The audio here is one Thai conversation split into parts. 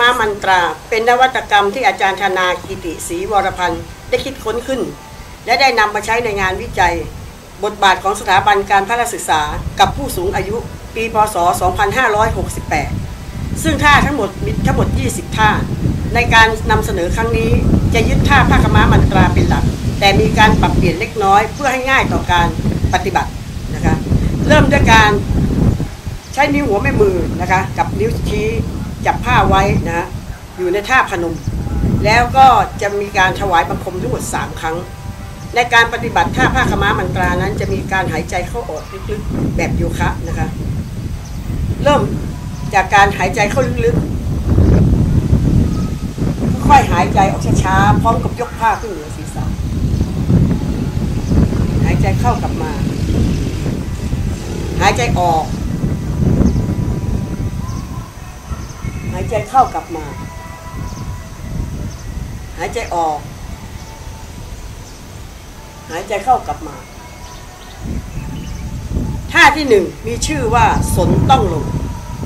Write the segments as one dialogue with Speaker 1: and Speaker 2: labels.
Speaker 1: ม้ามันตรา เป็นนวัตกรรมที่อาจารย์ธนากิติศรีวรพันธ์ได้คิดค้นขึ้น และได้นำมาใช้ในงานวิจัย บทบาทของสถาบันการพัฒนาศึกษากับผู้สูงอายุ ปีพศ 2568 ซึ่งท่าทั้งหมดมีทั้งหมด 20 ท่า ในการนำเสนอครั้งนี้จะยึดท่าผ้าขาวม้ามันตราเป็นหลัก แต่มีการปรับเปลี่ยนเล็กน้อยเพื่อให้ง่ายต่อการปฏิบัตินะคะเริ่มด้วยการใช้นิ้วหัวแม่มือนะคะกับนิ้วชี้ จับผ้าไว้นะอยู่ในท่าพนม แล้วก็จะมีการถวายบังคมทั้งหมด3ครั้ง ในการปฏิบัติท่าผ้าขม้ามันตรานั้น จะมีการหายใจเข้าออกลึกๆแบบโยคะนะคะ เริ่มจากการหายใจเข้าลึกๆค่อยหายใจออกช้าๆพร้อมกับยกผ้าขึ้นเหนือศีรษะหายใจเข้ากลับมา หายใจออก หาย ใจเข้ากลับมา หายใจออก หายใจเข้ากลับมาท่าที่หนึ่งมีชื่อว่าสนต้องลง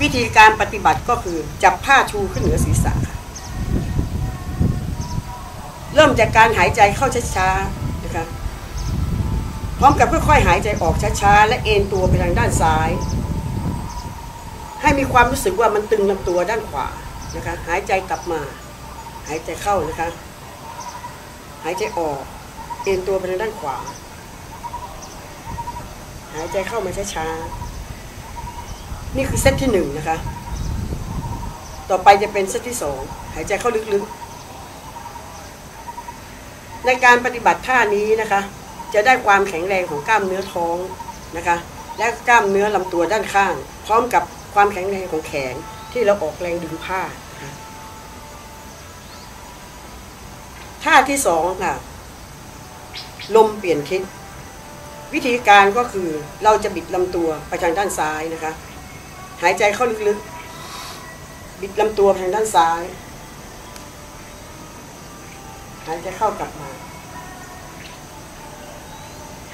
Speaker 1: วิธีการปฏิบัติก็คือจับผ้าชูขึ้นเหนือศีรษะค่ะเริ่มจากการหายใจเข้าช้าๆนะคะพร้อมกับค่อยๆหายใจออกช้าๆและเอ็นตัวไปทางด้านซ้าย ให้มีความรู้สึกว่ามันตึงลำตัวด้านขวานะคะ หายใจกลับมา หายใจเข้านะคะ หายใจออก เอ็นตัวไปทางด้านขวา หายใจเข้ามาช้าๆ นี่คือเซตที่หนึ่งนะคะ ต่อไปจะเป็นเซตที่สองหายใจเข้าลึกๆ ในการปฏิบัติท่านี้นะคะ จะได้ความแข็งแรงของกล้ามเนื้อท้องนะคะ และกล้ามเนื้อลำตัวด้านข้าง พร้อมกับ ความแข็งแรงของแขนที่เราออกแรงดึงผ้าท่าที่สองค่ะ ลมเปลี่ยนทิศ วิธีการก็คือเราจะบิดลำตัวไปทางด้านซ้ายนะคะ หายใจเข้าลึกๆ บิดลำตัวไปทางด้านซ้าย หายใจเข้ากลับมา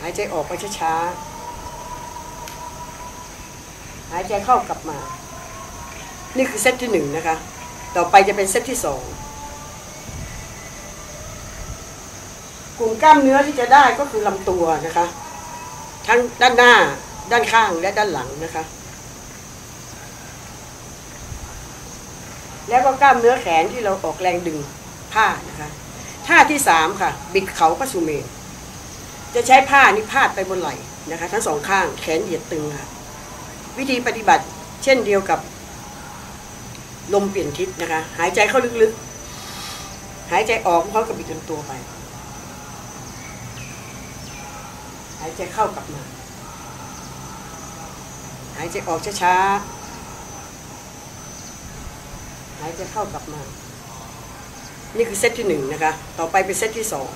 Speaker 1: หายใจออกไปช้าๆ หายใจเข้ากลับมา นี่คือเซตที่หนึ่งนะคะ ต่อไปจะเป็นเซตที่สองกลุ่มกล้ามเนื้อที่จะได้ก็คือลำตัวนะคะ ทั้งด้านหน้าด้านข้างและด้านหลังนะคะ แล้วก็กล้ามเนื้อแขนที่เราออกแรงดึงผ้านะคะท่าที่สามค่ะ บิดเขาพระสุเมนจะใช้ผ้านี่พาดไปบนไหล่นะคะ ทั้งสองข้างแขนเหยียดตึงค่ะ วิธีปฏิบัติเช่นเดียวกับลมเปลี่ยนทิศนะคะ หายใจเข้าลึกๆ หายใจออกพร้อมกับบิดลำตัวไป หายใจเข้ากลับมา หายใจออกช้าๆ หายใจเข้ากลับมา นี่คือเซตที่หนึ่งนะคะ ต่อไปเป็นเซตที่สอง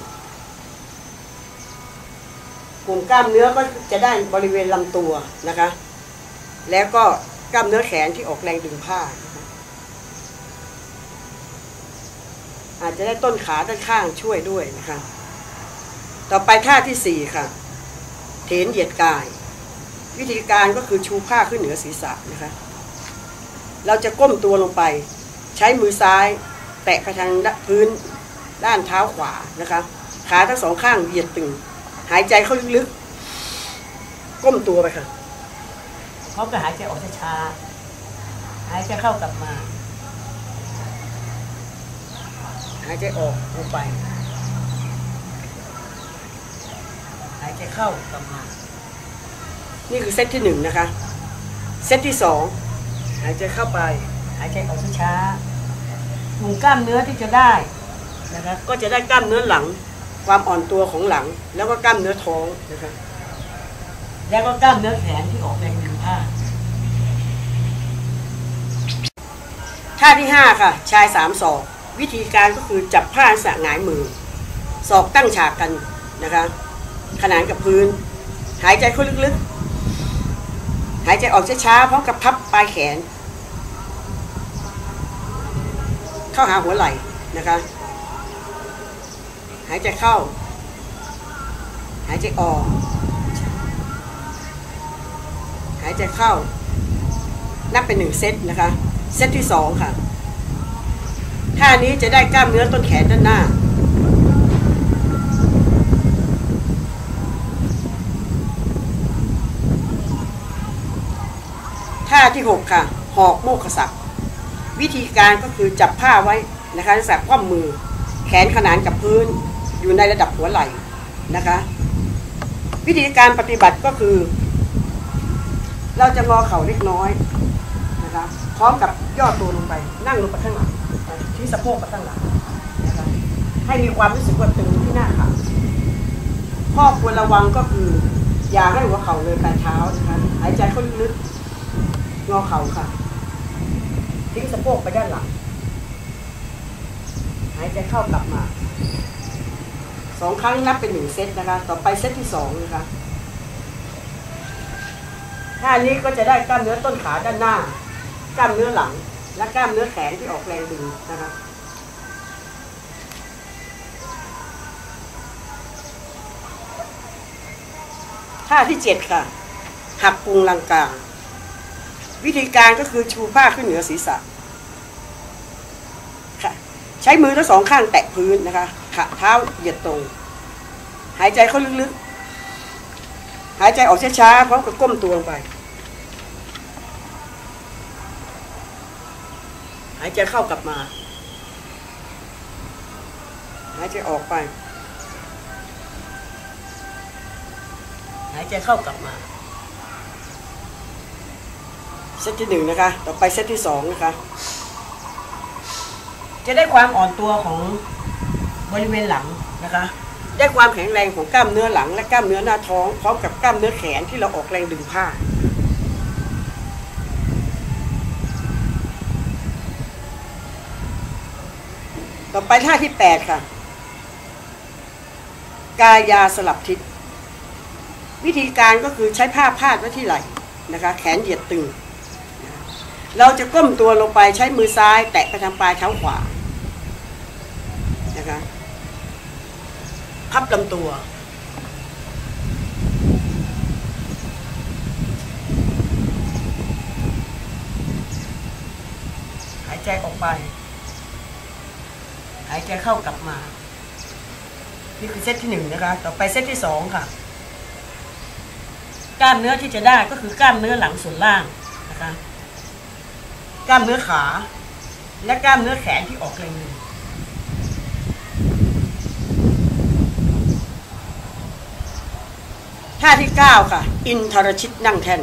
Speaker 1: กลุ่มกล้ามเนื้อก็จะได้บริเวณลำตัวนะคะ แล้วก็กล้ามเนื้อแขนที่ออกแรงดึงผ้า อาจจะได้ต้นขาด้านข้างช่วยด้วยนะคะ ต่อไปท่าที่สี่ค่ะเถนเหยียดกาย วิธีการก็คือชูผ้าขึ้นเหนือศีรษะนะคะ เราจะก้มตัวลงไป ใช้มือซ้าย แตะไปทางพื้นด้านเท้าขวานะคะ ขาทั้งสองข้างเหยียดตึง หายใจเข้าลึกๆ ก้มตัวไปค่ะ ร้อมกับหายใจออกช้าๆหายใจเข้ากลับมา หายใจออกลงไป หายใจเข้ากลับมา นี่คือเซตที่หนึ่งนะคะ เซตที่สองหายใจเข้าไป หายใจออกช้าๆกลุ่มกล้ามเนื้อที่จะได้นะคะก็จะได้กล้ามเนื้อหลัง ความอ่อนตัวของหลัง แล้วก็กล้ามเนื้อท้องนะคะ แล้วก็กล้ามเนื้อแขนที่ออกแรงดึงผ้าท่าที่ห้าค่ะ ชายสามศอก วิธีการก็คือจับผ้าสะหงายมือศอกตั้งฉากกันนะคะ ขนานกับพื้น หายใจเข้าลึกๆ หายใจออกช้าๆพร้อมกับพับปลายแขน เข้าหาหัวไหล่นะคะ หายใจเข้า หายใจออกายใจเข้า นับเป็นหนึ่งเซตนะคะ เซตที่สองค่ะ ท่านี้จะได้กล้ามเนื้อต้นแขนด้านหน้า ท่าที่6ค่ะ หอกโมกขศักวิธีการก็คือจับผ้าไว้นะคะลักษณะคว่ำมือ แขนขนานกับพื้น อยู่ในระดับหัวไหล่นะคะ วิธีการปฏิบัติก็คือ เราจะงอเข่าเล็กน้อยนะคะพร้อมกับย่อตัวลงไป นั่งลงไปข้างหลังที่สะโพกไปข้างหลังนะคะให้มีความรู้สึกว่าตึงที่หน้าขาข้อควรระวังก็คือ อย่าให้หัวเข่าเลยปลายเท้านะคะหายใจเข้าลึกๆงอเข่าค่ะ ทิ้งสะโพกไปด้านหลัง หายใจเข้ากลับมาสองครั้งนับเป็นหนึ่งเซตนะคะ ต่อไปเซตที่สองนะคะ ท่านี้ก็จะได้กล้ามเนื้อต้นขาด้านหน้า กล้ามเนื้อหลัง และกล้ามเนื้อแขนที่ออกแรงดึงนะคะท่าที่เจ็ดค่ะ หักปุงลังกา วิธีการก็คือชูผ้าขึ้นเหนือศีรษะค่ะใช้มือทั้งสองข้างแตะพื้นนะคะขาเท้าเหยียดตรง หายใจเข้าลึกๆ หายใจออกช้าๆพร้อมกับก้มตัวลงไป หายใจเข้ากลับมา หายใจออกไป หายใจเข้ากลับมา เซตที่หนึ่งนะคะ ต่อไปเซตที่สองนะคะ จะได้ความอ่อนตัวของบริเวณหลังนะคะ ได้ความแข็งแรงของกล้ามเนื้อหลัง และกล้ามเนื้อหน้าท้องพร้อมกับกล้ามเนื้อแขนที่เราออกแรงดึงผ้า ต่อไปท่าที่แปดค่ะ กายาสลับทิศ วิธีการก็คือใช้ผ้าพาดไว้ที่ไหล่นะคะ แขนเหยียดตึง เราจะก้มตัวลงไปใช้มือซ้าย แตะไปทางปลายเท้าขวา นะคะ พับลำตัว หายใจออกไป หายใจเข้ากลับมา นี่คือเซตที่หนึ่งนะคะ ต่อไปเซตที่สองค่ะ กล้ามเนื้อที่จะได้ก็คือกล้ามเนื้อหลังส่วนล่างนะคะ กล้ามเนื้อขา และกล้ามเนื้อแขนที่ออกแรงดึง ท่าที่ 9 ค่ะ อินทรชิตนั่งแท่น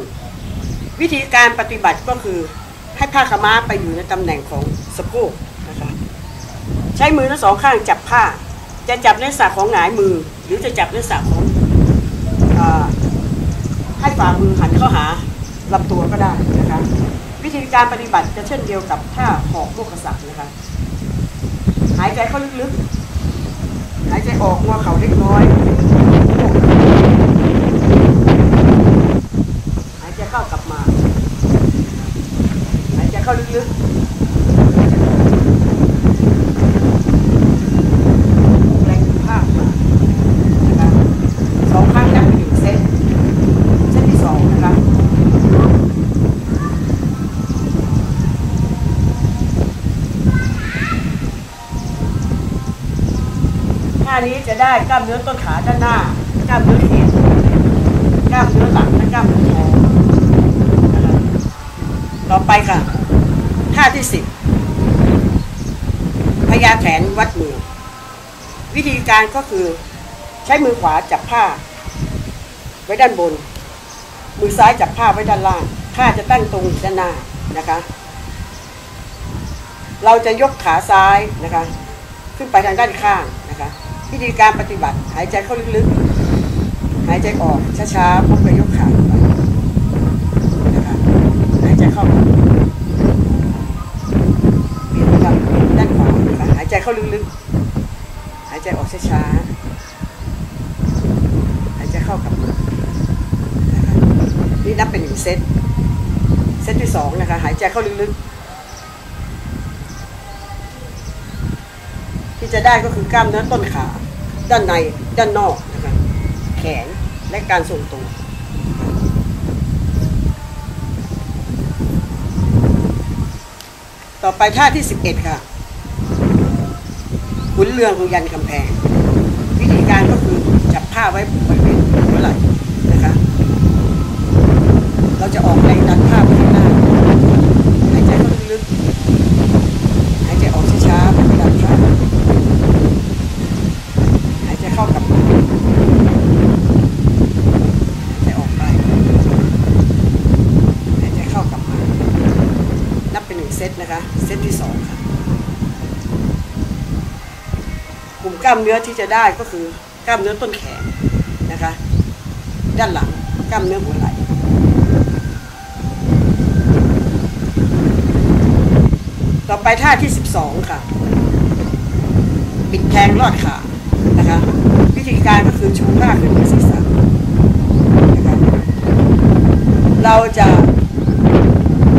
Speaker 1: วิธีการปฏิบัติก็คือให้ผ้าขม้าไปอยู่ในตำแหน่งของสะโพกนะคะใช้มือทั้งสองข้างจับผ้า จะจับในสักของหงายมือ หรือจะจับในสักของอให้ฝ่ามือหันเข้าหาลำตัวก็ได้นะคะวิธีการปฏิบัติจะเช่นเดียวกับท่าหอกโมกขศักดิ์นะคะหายใจเข้าลึกๆ หายใจออกงอเข่าเล็กน้อย หายใจ เข้ากลับมาหายใจเข้าลึกๆแรงดึงภาพมานะคะสองครั้งนับเป็นหนึ่งเซตเซตที่สองนะคะท่านี้จะได้กล้ามเนื้อต้นขาด้านหน้า กล้ามเนื้อแขนกล้ามเนื้อหลังและกล้ามเนื้อท้อง ต่อไปค่ะท่าที่สิบพญาแถนวัดมือ วิธีการก็คือ ใช้มือขวาจับผ้า ไว้ด้านบน มือซ้ายจับผ้าไว้ด้านล่างผ้าจะตั้งตรงด้านหน้านะคะ เราจะยกขาซ้ายนะคะ ขึ้นไปทางด้านข้างนะคะ วิธีการปฏิบัติหายใจเข้าลึกๆ หายใจออกช้าๆพร้อมกับยกขาไปนะคะ หายใจเข้าเปลี่ยนไปทางด้านขวานะคะ หายใจ เข้าลึกๆ หายใจออกช้าๆ หายใจเข้ากลับมานี่นับเป็นหนึ่งเซต เซตที่สองนะคะ หายใจเข้าลึกๆ ที่จะได้ก็คือกล้ามเนื้อต้นขา ด้านใน ด้านนอกนะคะ แขน และการทรงตัวต่อไปท่าที่ 11 ค่ะ ขุนเรืองของยันกำแพง วิธีการก็คือจับผ้าไว้บริเวณหัวไหล่นะคะ เราจะออกแรงดันผ้าไปข้างหน้า หายใจเข้าลึกๆหายใจออกช้าๆไม่ดันผ้าหายใจเข้ากลับมาหายใจออกไป หายใจเข้ากลับมา นับเป็นหนึ่งเซตนะคะ เซตที่สองค่ะ ก ลุ่มกล้ามเนื้อที่จะได้ก็คือกล้ามเนื้อต้นแขนนะคะ ด้านหลังกล้ามเนื้อหัวไหล่ต่อไปท่าที่ 12 ค่ะบิดแทงลอดขานะคะ วิธีการก็คือชูผ้าขึ้นเหนือศีรษะนะคะเราจะ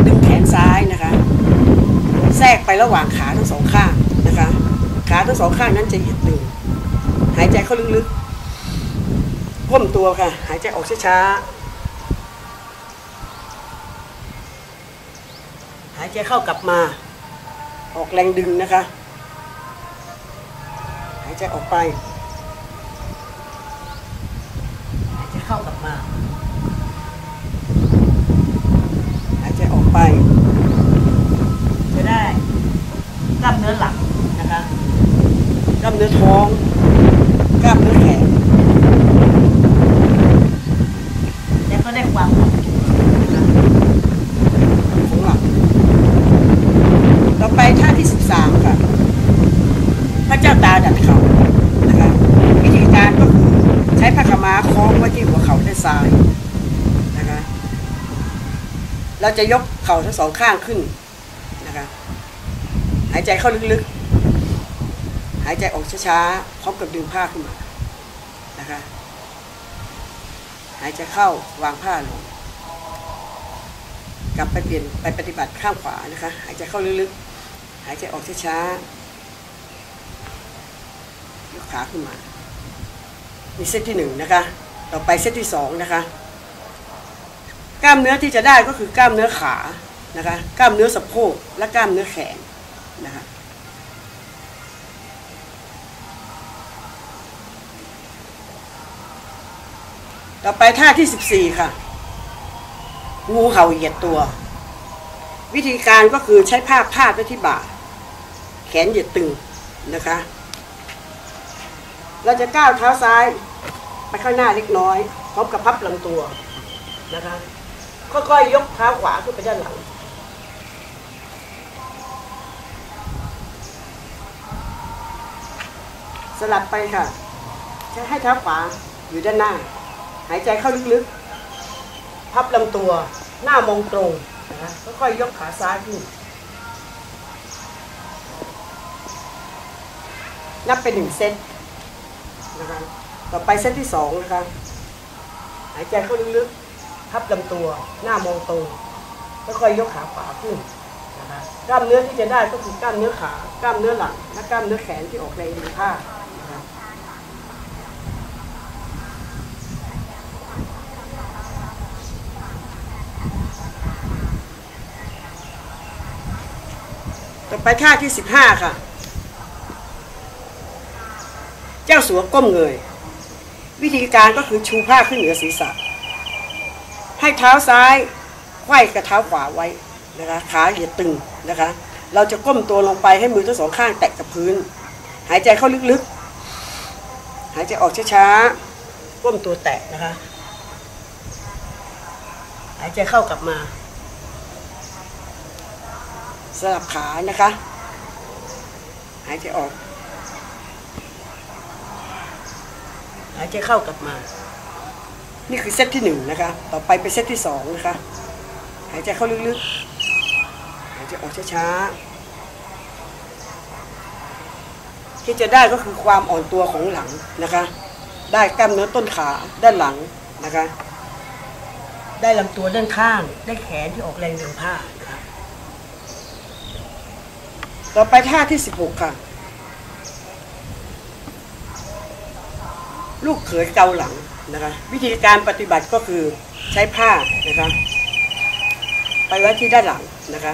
Speaker 1: ดึงแขนซ้ายนะคะ แทรกไประหว่างขาทั้งสองข้างนะคะ ขาทั้งสองข้างนั้นจะเหยียดตึงหายใจเข้าลึกๆก้มตัวค่ะ หายใจออกช้าๆ หายใจเข้ากลับมา ออกแรงดึงนะคะ หายใจออกไป หายใจเข้ากลับมา หายใจออกไป จะได้กล้ามเนื้อหลังนะคะกล้ามเนื้อท้อง กล้ามเนื้อแขน แล้วก็ได้ความหนักนะคะของหลัง ต่อไปท่าที่ 13 ค่ะ พระเจ้า ตาดัดเข่านะคะวิธีการก็คือใช้ผ้าขาวม้าคล้องไว้ที่หัวเข่าด้านซ้ายนะคะเราจะยกเข่าทั้งสองข้างขึ้นนะคะหายใจเข้าลึกๆ หายใจออกช้าๆพร้อมกับดึงผ้าขึ้นมานะคะหายใจเข้าวางผ้าลงกลับไปเปลี่ยนไปปฏิบัติข้างขวานะคะ หายใจเข้าลึกๆ หายใจออกช้าๆ ยกขาขึ้นมานี่เซตที่หนึ่งนะคะ ต่อไปเซตที่สองนะคะ กล้ามเนื้อที่จะได้ก็คือกล้ามเนื้อขานะคะ กล้ามเนื้อสะโพกและกล้ามเนื้อแขนนะคะต่อไปท่าที่ 14 ค่ะ งูเห่าเหยียดตัว วิธีการก็คือใช้ผ้าพาดไว้ที่บ่า แขนเหยียดตึงนะคะ เราจะก้าวเท้าซ้ายไปข้างหน้าเล็กน้อย พร้อมกับพับลำตัวนะคะ ค่อยๆยกเท้าขวาขึ้นไปด้านหลัง สลับไปค่ะใช้ให้เท้าขวาอยู่ด้านหน้า หายใจเข้าลึกๆ พับลำตัว หน้ามองตรงนะค่อยๆยกขาซ้ายขึ้น นับเป็นหนึ่งเซต นะคะ ต่อไปเซตที่สองนะคะ หายใจเข้าลึกๆ พับลำตัว หน้ามองตรง แล้วค่อยยกขาขวาขึ้นนะคะกล้ามเนื้อที่จะได้ก็คือกล้ามเนื้อขา กล้ามเนื้อหลัง และกล้ามเนื้อแขนที่ออกแรงดึงผ้าต่อไปท่าที่สิบห้าค่ะ เจ้าสัวก้มเงย วิธีการก็คือชูผ้าขึ้นเหนือศีรษะ ให้เท้าซ้ายไขว้กับเท้าขวาไว้นะคะขาอย่าตึงนะคะ เราจะก้มตัวลงไปให้มือทั้งสองข้างแตะกับพื้น หายใจเข้าลึกๆ หายใจออกช้าๆ ก้มตัวแตะนะคะ หายใจเข้ากลับมาสลับขานะคะ หายใจออก หายใจเข้ากลับมา นี่คือเซตที่หนึ่งนะคะ ต่อไปเป็นเซตที่สองนะคะ หายใจเข้าลึกๆ หายใจออกช้าๆ ที่จะได้ก็คือความอ่อนตัวของหลังนะคะ ได้กล้ามเนื้อต้นขาด้านหลังนะคะ ได้ลำตัวด้านข้าง ได้แขนที่ออกแรงดึงผ้านะคะต่อไปท่าที่ 16 ค่ะ ลูกเขยเกาหลังนะคะวิธีการปฏิบัติก็คือใช้ผ้านะคะไปไว้ที่ด้านหลังนะคะ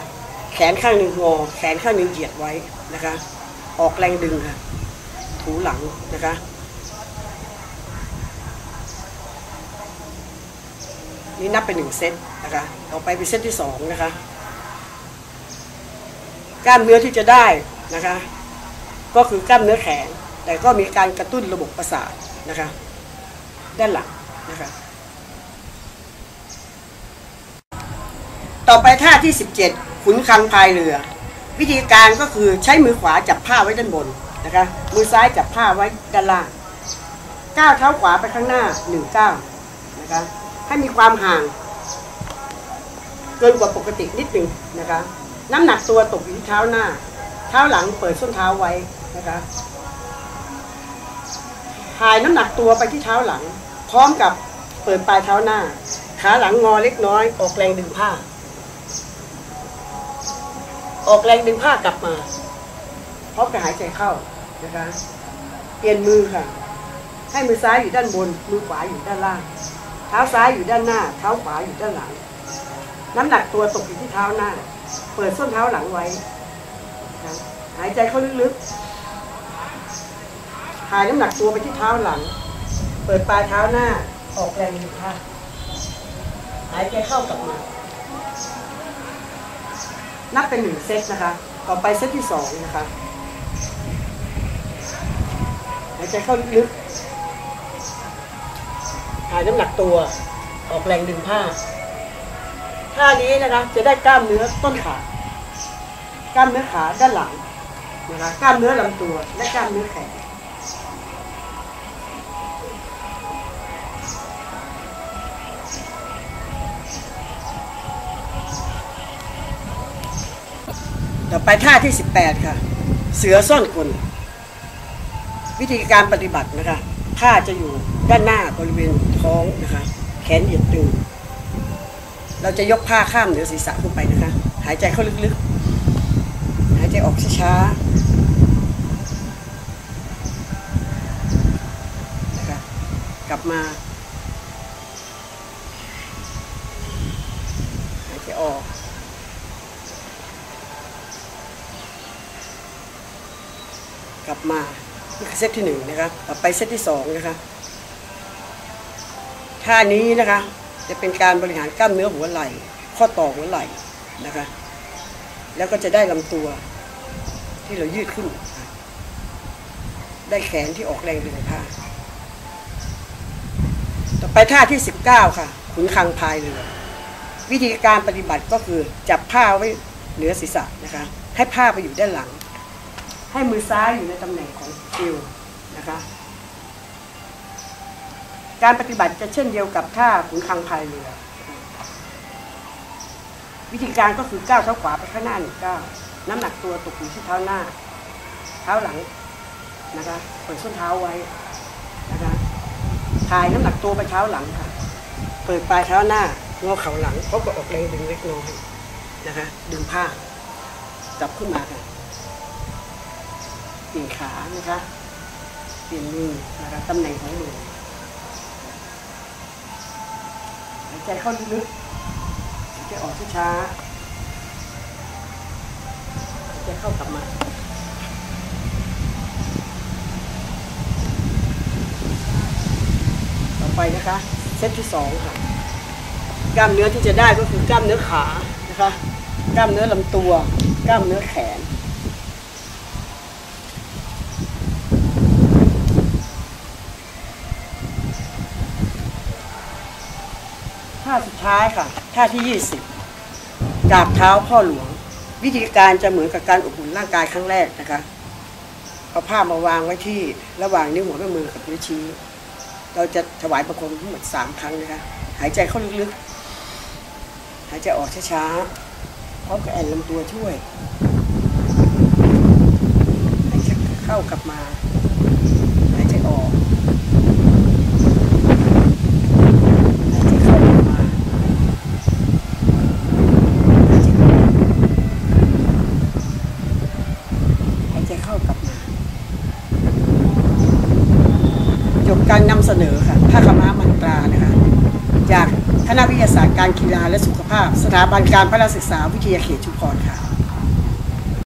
Speaker 1: แขนข้างหนึ่งงอ แขนข้างหนึ่งเหยียดไว้นะคะ ออกแรงดึงค่ะ ถูหลังนะคะ นี่นับเป็นหนึ่งเซตนะคะ ต่อไปเป็นเซตที่สองนะคะ กล้ามเนื้อที่จะได้นะคะ ก็คือกล้ามเนื้อแขน แต่ก็มีการกระตุ้นระบบประสาท นะคะ ด้านหลังนะคะ ต่อไปท่าที่ 17 ขุนคังพายเรือ วิธีการก็คือใช้มือขวาจับผ้าไว้ด้านบนนะคะ มือซ้ายจับผ้าไว้ด้านล่างก้าวเท้าขวาไปข้างหน้าหนึ่งก้าวนะคะ ให้มีความห่าง เกินกว่าปกตินิดหนึ่งนะคะ น้ำหนักตัวตกอยู่ที่เท้าหน้า เท้าหลังเปิดส้นเท้าไว้นะคะ ถ่ายน้ำหนักตัวไปที่เท้าหลัง พร้อมกับเปิดปลายเท้าหน้า ขาหลังงอเล็กน้อย ออกแรงดึงผ้า ออกแรงดึงผ้ากลับมาพร้อมกับหายใจเข้านะคะเปลี่ยนมือค่ะ ให้มือซ้ายอยู่ด้านบน มือขวาอยู่ด้านล่าง เท้าซ้ายอยู่ด้านหน้า เท้าขวาอยู่ด้านหลัง น้ำหนักตัวตกอยู่ที่เท้าหน้า เปิดส้นเท้าหลังไว้ หายใจเข้าลึกๆ หายน้ำหนักตัวไปที่เท้าหลัง เปิดปลายเท้าหน้า ออกแรงดึงผ้าหายใจเข้ากลับมา นับเป็นหนึ่งเซตนะคะ ต่อไปเซตที่สองนะคะ หายใจเข้าลึกๆหายน้ำหนักตัว ออกแรงดึงผ้า ท่านี้นะคะ จะได้กล้ามเนื้อต้นขากล้ามเนื้อขาด้านหลังนะคะกล้ามเนื้อลำตัว และกล้ามเนื้อแขน ต่อไปท่าที่ 18 ค่ะ เสือซ่อนกลวิธีการปฏิบัตินะคะท่าจะอยู่ด้านหน้าบริเวณท้องนะคะ แขนเหยียดตึง เราจะยกผ้าข้ามเหนือศีรษะขึ้นไปนะคะ หายใจเข้าลึกๆ หายใจออกช้าๆนะคะกลับมา หายใจออก กลับมานี่คือเซตที่หนึ่งนะคะต่อไปเซตที่สองนะคะท่านี้นะคะจะเป็นการบริหารกล้ามเนื้อหัวไหล่ข้อต่อหัวไหล่นะคะ แล้วก็จะได้ลำตัวที่เรายืดขึ้น ได้แขนที่ออกแรงดึงผ้าต่อไปท่าที่ 19 ค่ะ ขุนคังพายเรือ วิธีการปฏิบัติก็คือจับผ้าไว้เหนือศีรษะนะคะ ให้ผ้าไปอยู่ด้านหลัง ให้มือซ้ายอยู่ในตำแหน่งของเอวนะคะ การปฏิบัติจะเช่นเดียวกับท่าขุนคังพายเรือ วิธีการก็คือก้าวเท้าขวาไปข้างหน้าหนึ่งก้าวน้ำหนักตัวตกอยู่ที่เท้าหน้า เท้าหลังนะคะเปิดส้นเท้าไว้นะคะถ่ายน้ำหนักตัวไปเท้าหลังค่ะ เปิดปลายเท้าหน้างอเข่าหลังเขาก็ออกแรงดึงเล็กน้อยนะคะ ดึงผ้ากลับขึ้นมาค่ะ ปลี่ยนขานะคะเปลี่ยนมือนะคะตำแหน่งของมือหายใจเข้าลึกๆหายใจออกช้าๆหายใจเข้ากลับมาต่อไปนะคะเซตที่สองค่ะกล้ามเนื้อที่จะได้ก็คือกล้ามเนื้อขานะคะกล้ามเนื้อลำตัว กล้ามเนื้อแขนาสุดท้ายค่ะ ท่าที่ 20 กราบเท้าพ่อหลวง วิธีการจะเหมือนกับการอบอุ่นร่างกายครั้งแรกนะคะเอาผ้ามาวางไว้ที่ระหว่างนิ้วหัวแม่มือกับนิ้วชี้ เราจะถวายประคมทั้งหมดสามครั้งนะคะ หายใจเข้าลึกๆ หายใจออกช้าๆพร้อมกับแอนลำตัวช่วยหายเข้ากลับมา หายใจออก หายใจเข้ากลับมา หายใจเข้าหายใจเข้ากลับมา จบการนำเสนอค่ะผ้าขาวม้ามันตรานะคะ จากคณะวิทยาศาสตร์การกีฬาและสุขภาพ ส ถาบันการพัฒนาศึกษาวิทยาเขตชุมพรค่ะ